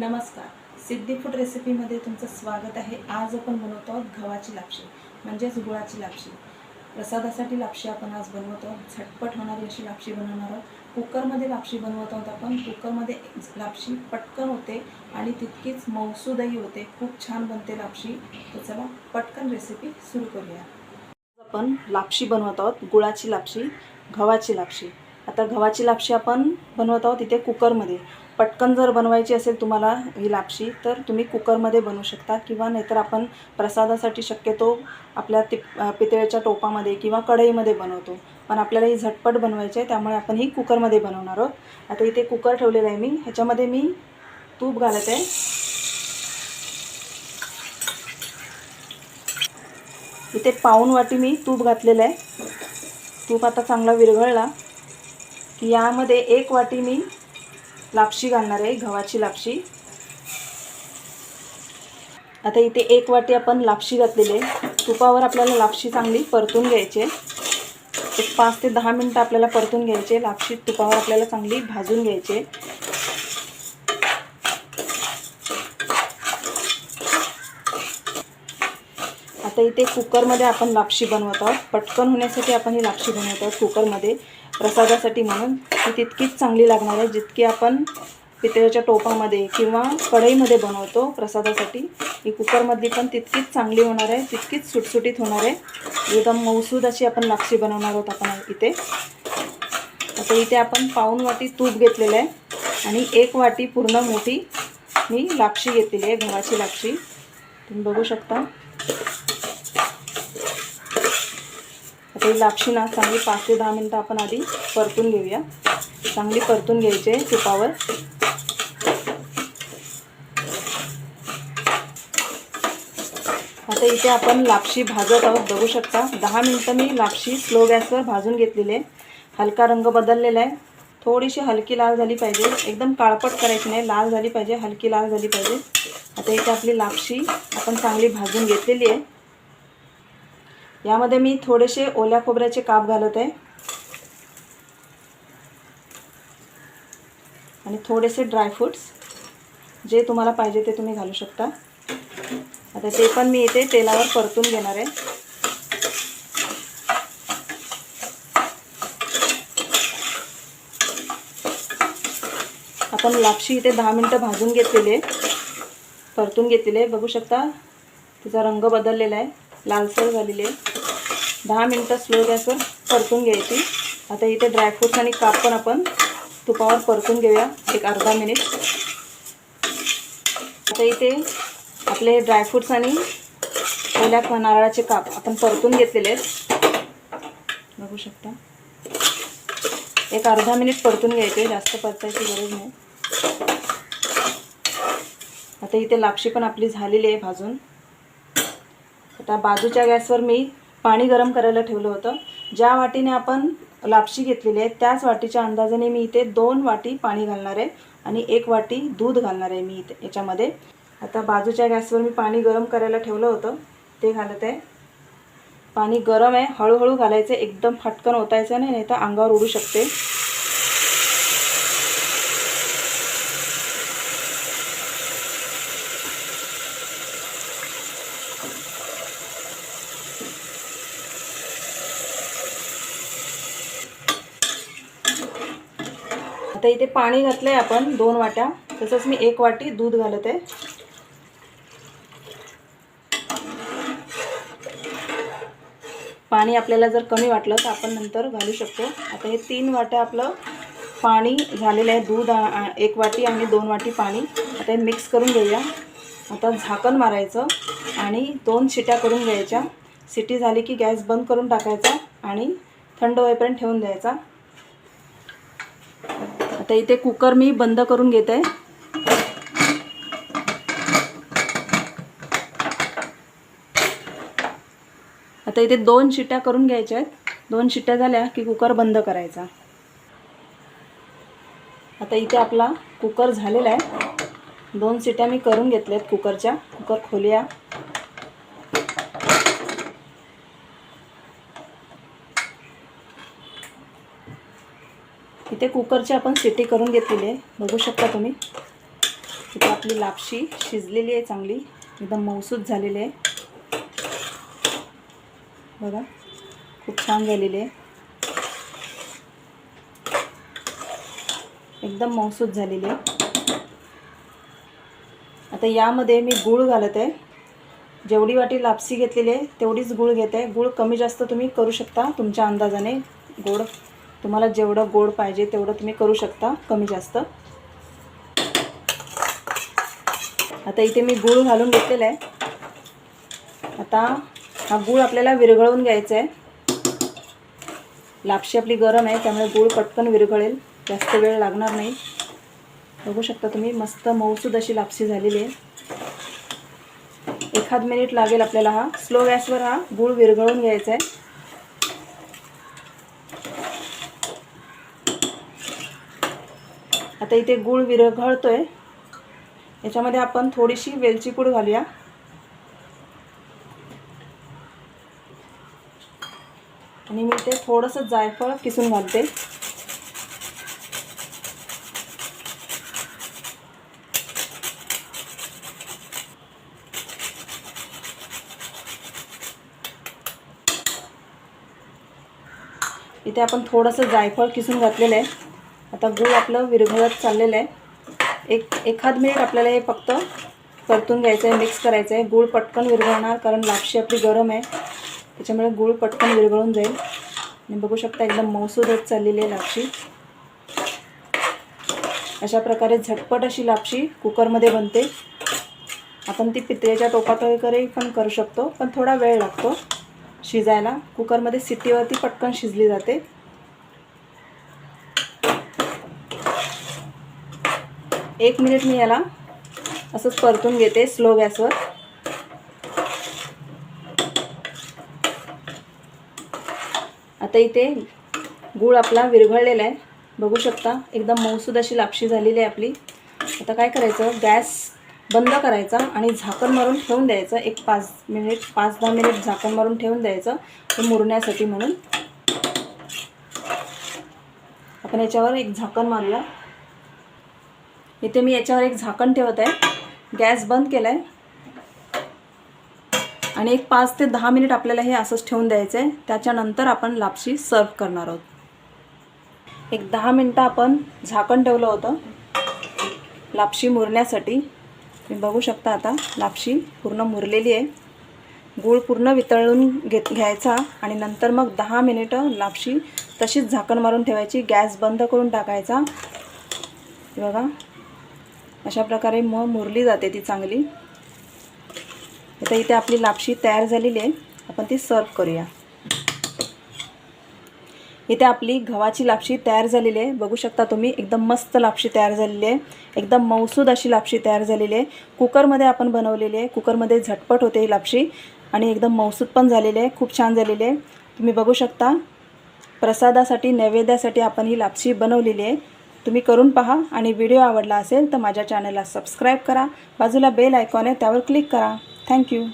नमस्कार. सिद्धी फूड रेसिपीमध्ये तुमचं स्वागत आहे. आज आपण बनवतो आहोत गव्हाची लापशी म्हणजेच गुळाची लापशी. प्रसादासाठी लापशी आपण आज बनवतो आहोत. झटपट होणारी अशी लापशी बनवणार आहोत. कुकरमध्ये लापशी बनवत आहोत आपण. कुकरमध्ये लापशी पटकन होते आणि तितकीच मौसूदही होते. खूप छान बनते लापशी. तर चला पटकन रेसिपी सुरू करूया. आपण लापशी बनवत आहोत. गुळाची लापशी गव्हाची लापशी. आता गव्हाची लापशी आपण बनवत आहोत इथे कुकरमध्ये. पटकन जर बनवायची असेल तुम्हाला ही लापशी तर तुम्ही कुकरमध्ये बनवू शकता किंवा नाहीतर आपण प्रसादासाठी शक्यतो आपल्या ति पितळेच्या टोपामध्ये किंवा कढईमध्ये बनवतो. पण आपल्याला ही झटपट बनवायची आहे त्यामुळे आपण ही कुकरमध्ये बनवणार आहोत. आता इथे कुकर ठेवलेलं आहे मी. ह्याच्यामध्ये मी तूप घालत आहे. इथे पाऊन वाटी मी तूप घातलेलं आहे. तूप आता चांगला विरघळला की यामध्ये एक वाटी मी लापशी घालणार आहे गव्हाची लापशी. आता इथे एक वाटी आपण लापशी घातलेली आहे. तुपावर आपल्याला लापशी चांगली परतून घ्यायची आहे. एक पाच ते दहा मिनटं आपल्याला परतून घ्यायचे लापशी तुपावर आपल्याला चांगली भाजून घ्यायची आता इथे कुकरमध्ये आपण लापशी बनवत आहोत. पटकन होण्यासाठी आपण ही लापशी बनवत आहोत कुकरमध्ये. प्रसादासाठी म्हणून. ती तितकीच चांगली लागणार आहे. जितकी आपण पितळ्याच्या टोपामध्ये किंवा कढईमध्ये बनवतो प्रसादासाठी ही कुकरमधली पण तितकीच चांगली होणार आहे. तितकीच सुटसुटीत होणार आहे. एकदम मौसूद अशी आपण लापशी बनवणार आहोत आपण इथे. आता इथे आपण पाऊन वाटी तूप घेतलेलं आहे. आणि एक वाटी पूर्ण मोठी मी लापशी घेतलेली आहे. गव्हाची लापशी. तुम्ही बघू शकता. आता ही लापशी ना चांगली पाच ते दहा मिनटं आपण आधी परतून घेऊया. चांगली परतून घ्यायची आहे तुपावर. आता इथे आपण लापशी भाजत आहोत. बघू शकता दहा मिनटं मी लापशी स्लो गॅसवर भाजून घेतलेली आहे. हलका रंग बदललेला आहे. थोडीशी हलकी लाल झाली पाहिजे. एकदम काळपट करायची नाही. लाल झाली पाहिजे हलकी लाल झाली पाहिजे. आता इथे आपली लापशी आपण चांगली भाजून घेतलेली आहे. यामध्ये मी थोडेसे ओल्या खोबऱ्याचे काप घालत. आहे आणि थोडेसे ड्रायफ्रूट्स जे तुम्हाला पाहिजे ते तुम्ही घालू शकता. आता ते पण मी इथे तेलावर परतून घेणार आहे. आपण लापशी इथे दहा मिनटं भाजून घेतलेले परतून घेतलेले बघू शकता तिचा रंग बदललेला आहे. लालसर झालेली आहे दहा मिनटं स्लो गॅसवर परतून घ्यायची. आता इथे ड्रायफ्रूट्स आणि काप पण आपण तुपावर परतून घेऊया. एक अर्धा मिनिट आता इथे आपले ड्रायफ्रूट्स आणि ओल्या नारळाचे काप आपण परतून घेतलेले आहेत. बघू शकता. एक अर्धा मिनिट परतून घ्यायचे. जास्त परतायची गरज नाही. आता इथे लापशी पण आपली झालेली आहे भाजून. आता बाजूच्या गॅसवर मी पाणी गरम करायला ठेवलं होतं. ज्या वाटीने आपण लापशी घेतलेली आहे त्याच वाटीच्या अंदाजाने मी इथे दोन वाटी पाणी घालणार आहे आणि एक वाटी दूध घालणार आहे मी इथे याच्यामध्ये. आता बाजूच्या गॅसवर मी पाणी गरम करायला ठेवलं होतं. ते घालत आहे. पाणी गरम आहे. हळूहळू घालायचं एकदम फटकन ओतायचं नाही नाही तर अंगावर उडू शकते. आता इथे पाणी घातलं आहे आपण दोन वाट्या. तसंच मी एक वाटी दूध घालत आहे. पाणी आपल्याला जर कमी वाटलं तर आपण नंतर घालू शकतो. आता हे तीन वाट्या आपलं पाणी झालेलं आहे दूध एक वाटी आणि दोन वाटी पाणी. आता हे मिक्स करून घेऊया. आता झाकण मारायचं आणि दोन शिट्या करून घ्यायच्या. सिटी झाली की गॅस बंद करून टाकायचा आणि थंड होईपर्यंत ठेवून द्यायचा. आता इथे कुकर मी बंद करून घेत. आहे आता इथे दोन शिट्ट्या करून घ्यायच्या आहेत. दोन शिट्ट्या झाल्या की कुकर बंद करायचा. आता इथे आपला कुकर झालेला आहे. दोन शिट्ट्या मी करून घेतल्या आहेत कुकरच्या कुकर खोलूया. इथे कुकरची आपण सिटी करून घेतलेली आहे. बघू शकता तुम्ही. इथे आपली लापशी शिजलेली आहे चांगली. एकदम मऊसूत झालेली आहे. बघा खूप छान झालेली आहे. एकदम मऊसूत झालेली आहे. आता यामध्ये मी गूळ घालत आहे. जेवढी वाटी लापसी घेतलेली आहे तेवढीच गूळ घेत आहे. गूळ कमी जास्त तुम्ही करू शकता तुमच्या अंदाजाने. गोड तुम्हाला जेवढं गोड पाहिजे तेवढं तुम्ही करू शकता कमी जास्त. आता इथे मी गूळ घालून घेतलेला आहे. आता हा गूळ आपल्याला विरघळवून घ्यायचा आहे. लापशी आपली गरम आहे त्यामुळे गूळ पटकन विरघळेल. जास्त वेळ लागणार नाही. बघू शकता तुम्ही मस्त मऊसूद अशी लापशी झालेली आहे. एखाद मिनिट लागेल आपल्याला हा. स्लो गॅसवर हा गूळ विरघळून घ्यायचा आहे. आता इथे गूळ विरघळतोय याच्यामध्ये आपण थोडीशी वेलची पूड घालूया. आणि मी ते थोडंसं जायफळ किसून घालते. इथे आपण थोडंसं जायफळ किसून घातलेलं आहे. आता गूळ आपलं विरघळत चाललेलं आहे. एक एखाद मिनिट आपल्याला हे फक्त परतून घ्यायचं आहे मिक्स करायचं आहे. गूळ पटकन विरघळणार कारण लापशी आपली गरम आहे. त्याच्यामुळे गूळ पटकन विरघळून जाईल. आणि बघू शकता एकदम मौसूद होत चाललेली आहे लापशी. अशा प्रकारे झटपट अशी लापशी कुकरमध्ये बनते. आपण ती पितळेच्या टोपात वगैरे पण करू शकतो पण थोडा वेळ लागतो शिजायला. कुकरमध्ये सिट्टीवरती पटकन शिजली जाते. एक मिनिट मी याला असंच परतून घेते स्लो गॅसवर. आता इथे गूळ आपला विरघळलेला आहे. बघू शकता एकदम मऊसूद अशी लापशी झालेली आहे आपली. आता काय करायचं? गॅस बंद करायचा आणि झाकण मारून ठेवून द्यायचं. एक पाच मिनिट पाच दहा मिनिट झाकण मारून ठेवून द्यायचं. ते मुरण्यासाठी म्हणून. आपण याच्यावर एक झाकण मारूया. इथे मी याच्यावर एक झाकण ठेवत आहे. गॅस बंद केला आहे आणि एक पाच ते दहा मिनिट आपल्याला हे असंच ठेवून द्यायचं आहे त्याच्यानंतर आपण लापशी सर्व करणार आहोत. एक दहा मिनटं आपण झाकण ठेवलं होतं. लापशी मुरण्यासाठी. तुम्ही बघू शकता आता लापशी पूर्ण मुरलेली आहे. गूळ पूर्ण वितळून घेत घ्यायचा. आणि नंतर मग दहा मिनिटं लापशी तशीच झाकण मारून ठेवायची. गॅस बंद करून टाकायचा. बघा. अशा प्रकारे म मुरली जाते ती चांगली. आता इथे आपली लापशी तयार झालेली आहे. आपण ती सर्व करूया. इथे आपली गव्हाची लापशी तयार झालेली आहे. बघू शकता तुम्ही एकदम मस्त लापशी तयार झालेली आहे. एकदम मौसूद अशी लापशी तयार झालेली आहे. कुकरमध्ये आपण बनवलेली आहे. कुकरमध्ये झटपट होते ही लापशी. आणि एकदम मौसूद पण झालेली आहे. खूप छान झालेली आहे. तुम्ही बघू शकता प्रसादासाठी नैवेद्यासाठी आपण ही लापशी बनवलेली आहे. तुम्ही करून पहा आणि व्हिडिओ आवडला असेल तर माझ्या चॅनलला सबस्क्राईब करा. बाजूला बेल आयकॉन आहे त्यावर क्लिक करा. थँक्यू.